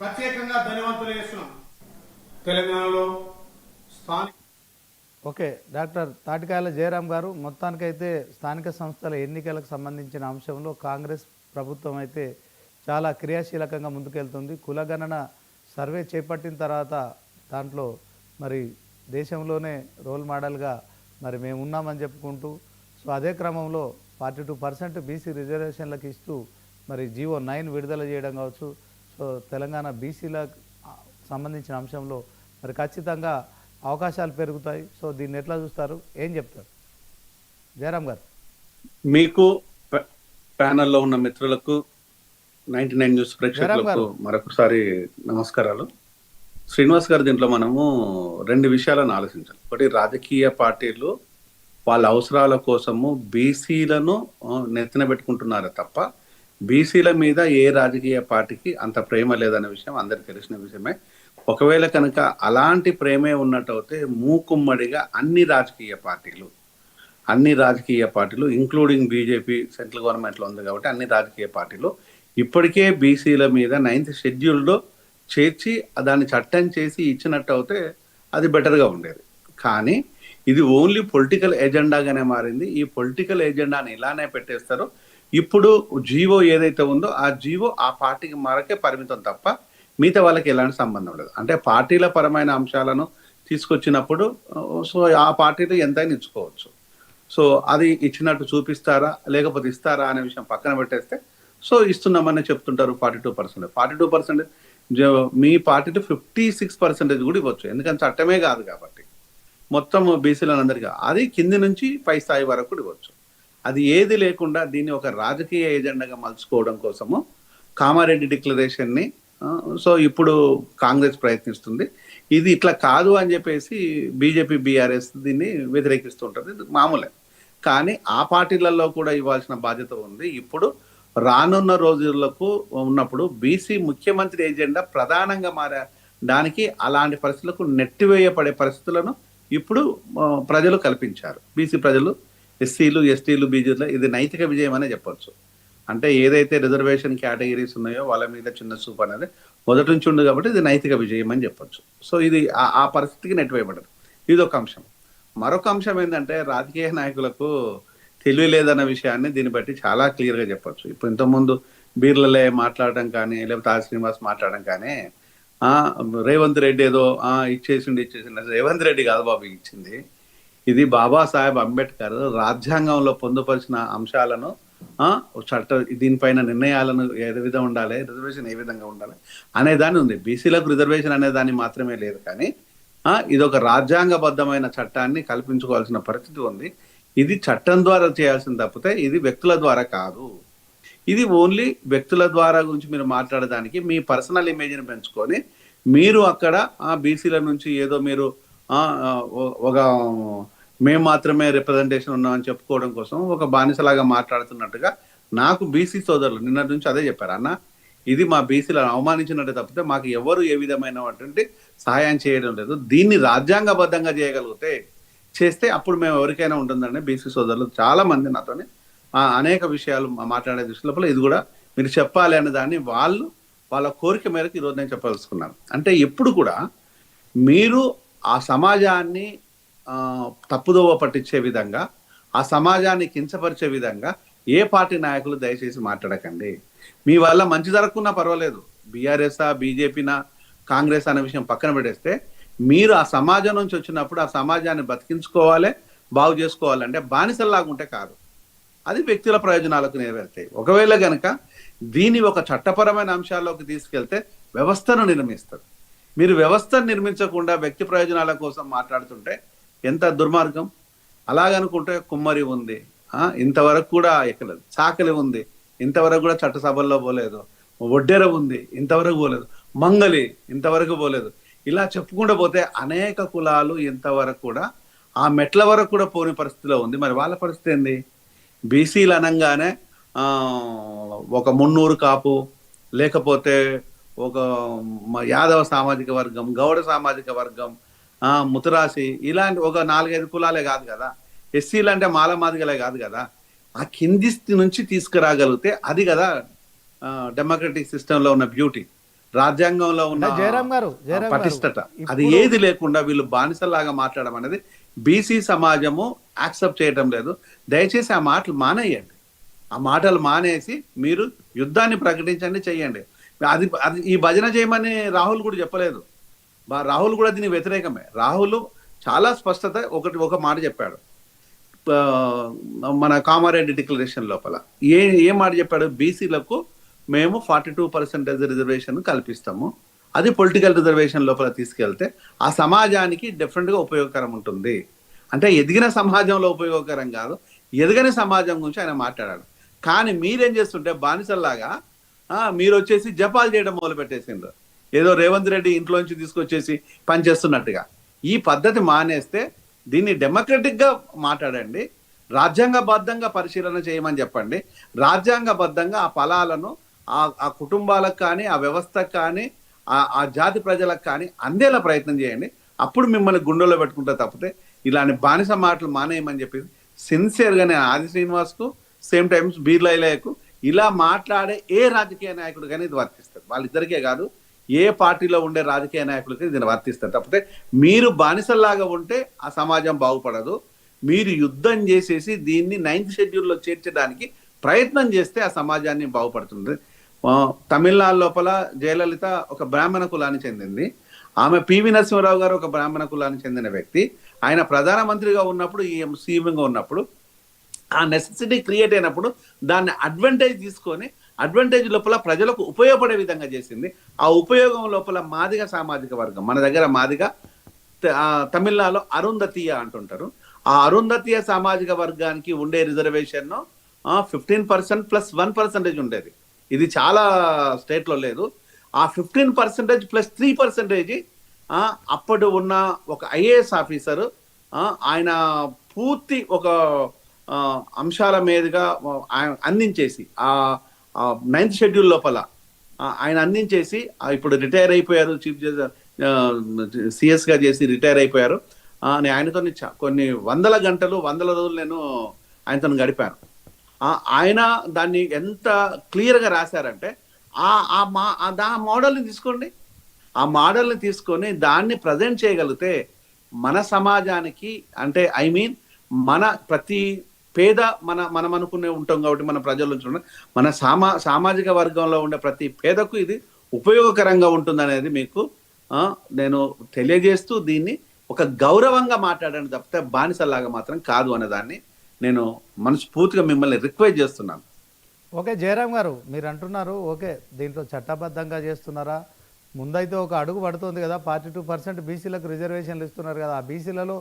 ప్రత్యేకంగా ధన్యవంతులు చేస్తున్నాం. తెలంగాణలో స్థానిక ఓకే డాక్టర్ తాటికాయల జయరాం గారు మొత్తానికైతే స్థానిక సంస్థల ఎన్నికలకు సంబంధించిన అంశంలో కాంగ్రెస్ ప్రభుత్వం అయితే చాలా క్రియాశీలకంగా ముందుకెళ్తుంది. కులగణన సర్వే చేపట్టిన తర్వాత దాంట్లో మరి దేశంలోనే రోల్ మోడల్గా మరి మేము ఉన్నామని చెప్పుకుంటూ సో అదే క్రమంలో ఫార్టీ టూ పర్సెంట్ బీసీ రిజర్వేషన్లకు ఇస్తూ మరి జీవో నైన్ విడుదల చేయడం కావచ్చు. సో తెలంగాణ బీసీలకు సంబంధించిన అంశంలో మరి ఖచ్చితంగా అవకాశాలు పెరుగుతాయి. సో దీన్ని ఎట్లా చూస్తారు? ఏం చెప్తారు? జయరాం గారు. మీకు ప్యానెల్లో ఉన్న మిత్రులకు నైన్టీ నైన్ న్యూస్ ప్రేక్షకులకు. మరొకసారి నమస్కారాలు. శ్రీనివాస్ గారు దీంట్లో మనము రెండు విషయాలను ఆలోచించాలి. ఒకటి రాజకీయ పార్టీలు వాళ్ళ అవసరాల కోసము బీసీలను నెత్తిన పెట్టుకుంటున్నారే తప్ప బీసీల మీద ఏ రాజకీయ పార్టీకి అంత ప్రేమ లేదనే విషయం అందరికి తెలిసిన విషయమే. ఒకవేళ కనుక అలాంటి ప్రేమే ఉన్నట్టయితే మూకుమ్మడిగా అన్ని రాజకీయ పార్టీలు అన్ని రాజకీయ పార్టీలు ఇంక్లూడింగ్ బీజేపీ సెంట్రల్ గవర్నమెంట్లో ఉంది కాబట్టి అన్ని రాజకీయ పార్టీలు ఇప్పటికే బీసీల మీద నైన్త్ షెడ్యూల్లో చేర్చి దాన్ని చట్టం చేసి ఇచ్చినట్టు అయితే అది బెటర్గా ఉండేది. కానీ ఇది ఓన్లీ పొలిటికల్ ఎజెండాగానే మారింది. ఈ పొలిటికల్ ఎజెండాని ఇలానే పెట్టేస్తారు. ఇప్పుడు జీవో ఏదైతే ఉందో ఆ జీవో ఆ పార్టీకి మరకే పరిమితం తప్ప మిగతా వాళ్ళకి ఎలాంటి సంబంధం లేదు అంటే పార్టీల పరమైన అంశాలను తీసుకొచ్చినప్పుడు సో ఆ పార్టీలు ఎంతైనా ఇచ్చుకోవచ్చు. సో అది ఇచ్చినట్టు చూపిస్తారా లేకపోతే ఇస్తారా అనే విషయం పక్కన పెట్టేస్తే సో ఇస్తున్నామని చెప్తుంటారు forty two percent. Forty two percent మీ పార్టీలో ఫిఫ్టీ సిక్స్ పర్సెంటేజ్ కూడా ఇవ్వచ్చు. ఎందుకంటే చట్టమే కాదు కాబట్టి. మొత్తం బీసీలందరికీ. అది కింది నుంచి పై స్థాయి వరకు కూడా ఇవ్వచ్చు. అది ఏది లేకుండా దీన్ని ఒక రాజకీయ ఏజెండాగా మలుచుకోవడం కోసము కామారెడ్డి డిక్లరేషన్ని సో ఇప్పుడు కాంగ్రెస్ ప్రయత్నిస్తుంది. ఇది ఇట్లా కాదు అని చెప్పేసి బీజేపీ బీఆర్ఎస్ దీన్ని వ్యతిరేకిస్తుంటుంది మామూలే. కానీ ఆ పార్టీలలో కూడా ఇవ్వాల్సిన బాధ్యత ఉంది. ఇప్పుడు రానున్న రోజులకు ఉన్నప్పుడు బీసీ ముఖ్యమంత్రి ఎజెండా ప్రధానంగా మారడానికి అలాంటి పరిస్థితులకు నెట్టివేయబడే పరిస్థితులను ఇప్పుడు ప్రజలు కల్పించారు. బీసీ ప్రజలు ఎస్సీలు ఎస్టీలు బీజేపీలు ఇది నైతిక విజయం అనే చెప్పొచ్చు. అంటే ఏదైతే రిజర్వేషన్ కేటగిరీస్ ఉన్నాయో వాళ్ళ మీద చిన్న చూపు అనేది మొదటి నుంచి ఉండు కాబట్టి ఇది నైతిక విజయం అని చెప్పొచ్చు. సో ఇది ఆ- ఆ పరిస్థితికి నెట్టివేయబడదు ఇది ఒక అంశం. మరొక అంశం ఏంటంటే రాజకీయ నాయకులకు తెలివి లేదన్న విషయాన్ని దీన్ని బట్టి చాలా క్లియర్గా చెప్పచ్చు. చెప్పొచ్చు ఇప్పుడు ఇంతకుముందు బీర్లలే మాట్లాడడం కానీ లేకపోతే ఆ శ్రీనివాస్ మాట్లాడడం కానీ రేవంత్ రెడ్డి ఏదో ఇచ్చేసిండి ఇచ్చేసిండి. రేవంత్ రెడ్డి కాదు బాబు ఇచ్చింది. ఇది బాబాసాహెబ్ అంబేద్కర్ రాజ్యాంగంలో పొందుపరిచిన అంశాలను చట్ట దీనిపైన నిర్ణయాలను ఏ విధంగా ఉండాలి రిజర్వేషన్ ఏ విధంగా ఉండాలి అనే దాని ఉంది. బీసీలకు రిజర్వేషన్ అనే దాన్ని మాత్రమే లేదు కానీ ఇది ఒక రాజ్యాంగబద్ధమైన చట్టాన్ని కల్పించుకోవాల్సిన పరిస్థితి ఉంది. ఇది చట్టం ద్వారా చేయాల్సింది తప్పితే ఇది వ్యక్తుల ద్వారా కాదు. ఇది ఓన్లీ వ్యక్తుల ద్వారా గురించి మీరు మాట్లాడడానికి మీ పర్సనల్ ఇమేజ్ని పెంచుకొని మీరు అక్కడ ఆ బీసీల నుంచి ఏదో మీరు ఒక మేము మాత్రమే రిప్రజెంటేషన్ ఉన్నామని చెప్పుకోవడం కోసం ఒక బానిసలాగా మాట్లాడుతున్నట్టుగా నాకు బీసీ సోదరులు నిన్నటి నుంచి అదే చెప్పారు. అన్న ఇది మా బీసీలను అవమానించినట్టు తప్పితే మాకు ఎవరు ఏ విధమైనటువంటి సహాయం చేయడం లేదు. దీన్ని రాజ్యాంగబద్ధంగా చేయగలిగితే చేస్తే అప్పుడు మేము ఎవరికైనా ఉంటుందని బీసీ సోదరులు చాలా మంది నాతోని ఆ అనేక విషయాలు మాట్లాడే దృష్టిలోపల ఇది కూడా మీరు చెప్పాలి అనే దాన్ని వాళ్ళు వాళ్ళ కోరిక మేరకు ఈరోజు నేను చెప్పదలుచుకున్నాను. అంటే ఎప్పుడు కూడా మీరు ఆ సమాజాన్ని తప్పుదోవ పట్టించే విధంగా ఆ సమాజాన్ని కించపరిచే విధంగా ఏ పార్టీ నాయకులు దయచేసి మాట్లాడకండి. మీ వల్ల మంచి జరగకున్నా పర్వాలేదు. బీఆర్ఎస్ బీజేపీనా కాంగ్రెస్ అనే విషయం పక్కన పెట్టేస్తే మీరు ఆ సమాజం నుంచి వచ్చినప్పుడు ఆ సమాజాన్ని బతికించుకోవాలి బాగు చేసుకోవాలంటే బానిసల్లాగా ఉంటే కాదు. అది వ్యక్తుల ప్రయోజనాలకు నెరవేరుతాయి. ఒకవేళ గనక దీన్ని ఒక చట్టపరమైన అంశాల్లోకి తీసుకెళ్తే వ్యవస్థను నిర్మిస్తారు. మీరు వ్యవస్థను నిర్మించకుండా వ్యక్తి ప్రయోజనాల కోసం మాట్లాడుతుంటే ఎంత దుర్మార్గం? అలాగనుకుంటే కుమ్మరి ఉంది. ఇంతవరకు కూడా ఎక్కలేదు. చాకలి ఉంది. ఇంతవరకు కూడా చట్టసభల్లో పోలేదు. ఒడ్డెర ఉంది. ఇంతవరకు పోలేదు. మంగలి ఇంతవరకు పోలేదు. ఇలా చెప్పుకుంటూ పోతే అనేక కులాలు ఇంతవరకు కూడా ఆ మెట్ల వరకు కూడా పోని పరిస్థితిలో ఉంది. మరి వాళ్ళ పరిస్థితి ఏంది? బీసీలు అనగానే ఒక మున్నూరు కాపు లేకపోతే ఒక యాదవ సామాజిక వర్గం గౌడ సామాజిక వర్గం ముతురాసి ఇలాంటి ఒక నాలుగైదు కులాలే కాదు కదా. ఎస్సీలు అంటే మాల మాదిగలే కాదు కదా. ఆ కింది నుంచి తీసుకురాగలిగితే అది కదా డెమోక్రటిక్ సిస్టంలో ఉన్న బ్యూటీ రాజ్యాంగంలో ఉన్న జయరాం గారు, పటిష్టత. అది ఏది లేకుండా వీళ్ళు బానిసలాగా మాట్లాడడం అనేది బీసీ సమాజము యాక్సెప్ట్ చేయడం లేదు. దయచేసి ఆ మాటలు మానేయండి. ఆ మాటలు మానేసి మీరు యుద్ధాన్ని ప్రకటించండి చెయ్యండి. అది అది ఈ భజన చేయమని రాహుల్ కూడా చెప్పలేదు. రాహుల్ కూడా దీని వ్యతిరేకమే. రాహుల్ చాలా స్పష్టత ఒకటి ఒక మాట చెప్పాడు. మన కామారెడ్డి డిక్లరేషన్ లోపల. ఏ ఏ మాట చెప్పాడు? బీసీలకు మేము ఫార్టీ టూ పర్సెంటేజ్ రిజర్వేషన్ కల్పిస్తాము. అది పొలిటికల్ రిజర్వేషన్ లోపల తీసుకెళ్తే ఆ సమాజానికి డిఫరెంట్గా ఉపయోగకరం ఉంటుంది. అంటే ఎదిగిన సమాజంలో ఉపయోగకరం కాదు. ఎదగని సమాజం గురించి ఆయన మాట్లాడాడు. కానీ మీరేం చేస్తుంటే బానిసల్లాగా మీరు వచ్చేసి జపాలు చేయడం మొదలు పెట్టేసిండ్రు ఏదో రేవంత్ రెడ్డి ఇంట్లోంచి తీసుకొచ్చేసి పనిచేస్తున్నట్టుగా ఈ పద్ధతి మానేస్తే దీన్ని డెమోక్రటిక్గా మాట్లాడండి రాజ్యాంగబద్ధంగా పరిశీలన చేయమని చెప్పండి రాజ్యాంగబద్ధంగా ఆ ఫలాలను ఆ ఆ కుటుంబాలకు కానీ ఆ వ్యవస్థకు కానీ ఆ ఆ జాతి ప్రజలకు కానీ అందేలా ప్రయత్నం చేయండి. అప్పుడు మిమ్మల్ని గుండెలో పెట్టుకుంటే తప్పితే ఇలాంటి బానిస మాటలు మానేయమని చెప్పి సిన్సియర్గా నేను ఆది శ్రీనివాస్కు సేమ్ టైమ్స్ బీర్లైలయకు ఇలా మాట్లాడే ఏ రాజకీయ నాయకుడు కానీ ఇది వర్తిస్తారు వాళ్ళిద్దరికే కాదు ఏ పార్టీలో ఉండే రాజకీయ నాయకులకి దీన్ని వర్తిస్తారు. తప్పితే మీరు బానిసల్లాగా ఉంటే ఆ సమాజం బాగుపడదు. మీరు యుద్ధం చేసేసి దీన్ని నైన్త్ షెడ్యూల్లో చేర్చడానికి ప్రయత్నం చేస్తే ఆ సమాజాన్ని బాగుపడుతుంది. తమిళనాడు లోపల జయలలిత ఒక బ్రాహ్మణ కులానికి చెందింది. ఆమె పివి నరసింహరావు గారు ఒక బ్రాహ్మణ కులానికి చెందిన వ్యక్తి. ఆయన ప్రధానమంత్రిగా ఉన్నప్పుడు ఈ సీఎంగా ఉన్నప్పుడు ఆ నెసెసిటీ క్రియేట్ అయినప్పుడు దాన్ని అడ్వాంటేజ్ తీసుకొని అడ్వాంటేజ్ లోపల ప్రజలకు ఉపయోగపడే విధంగా చేసింది. ఆ ఉపయోగం లోపల మాదిగ సామాజిక వర్గం మన దగ్గర మాదిగ తమిళనాడులో అరుంధతీయ అంటుంటారు. ఆ అరుంధతీయ సామాజిక వర్గానికి ఉండే reservation fifteen percent plus one percentage ఉండేది. ఇది చాలా స్టేట్లో లేదు. ఆ fifteen percentage plus three percentage అప్పుడు ఉన్న ఒక ఐఏఎస్ ఆఫీసర్ ఆయన పూర్తి ఒక అంశాల మీదుగా ఆయన అందించేసి ఆ నైన్త్ షెడ్యూల్ లోపల ఆయన అందించేసి ఇప్పుడు రిటైర్ అయిపోయారు చీఫ్ సిఎస్గా చేసి రిటైర్ అయిపోయారు. అని ఆయనతో కొన్ని వందల గంటలు వందల రోజులు నేను ఆయనతో గడిపాను. ఆయన దాన్ని ఎంత క్లియర్గా రాశారంటే ఆ మా దా మోడల్ని తీసుకోండి. ఆ మోడల్ని తీసుకొని దాన్ని ప్రజెంట్ చేయగలిగితే మన సమాజానికి అంటే ఐ మీన్ మన ప్రతి పేద మన మనం అనుకునే ఉంటాం కాబట్టి మన ప్రజలు మన సామా సామాజిక వర్గంలో ఉండే ప్రతి పేదకు ఇది ఉపయోగకరంగా ఉంటుందనేది మీకు నేను తెలియజేస్తూ దీన్ని ఒక గౌరవంగా మాట్లాడని తప్పితే బానిసలాగా మాత్రం కాదు అనేదాన్ని నేను మనస్ఫూర్తిగా మిమ్మల్ని రిక్వెస్ట్ చేస్తున్నాను. ఓకే జయరాం గారు మీరు అంటున్నారు ఓకే దీంట్లో చట్టబద్ధంగా చేస్తున్నారా? ముందైతే ఒక అడుగు పడుతుంది కదా ఫార్టీ టూ పర్సెంట్ బీసీలకు రిజర్వేషన్లు ఇస్తున్నారు కదా ఆ బీసీలలో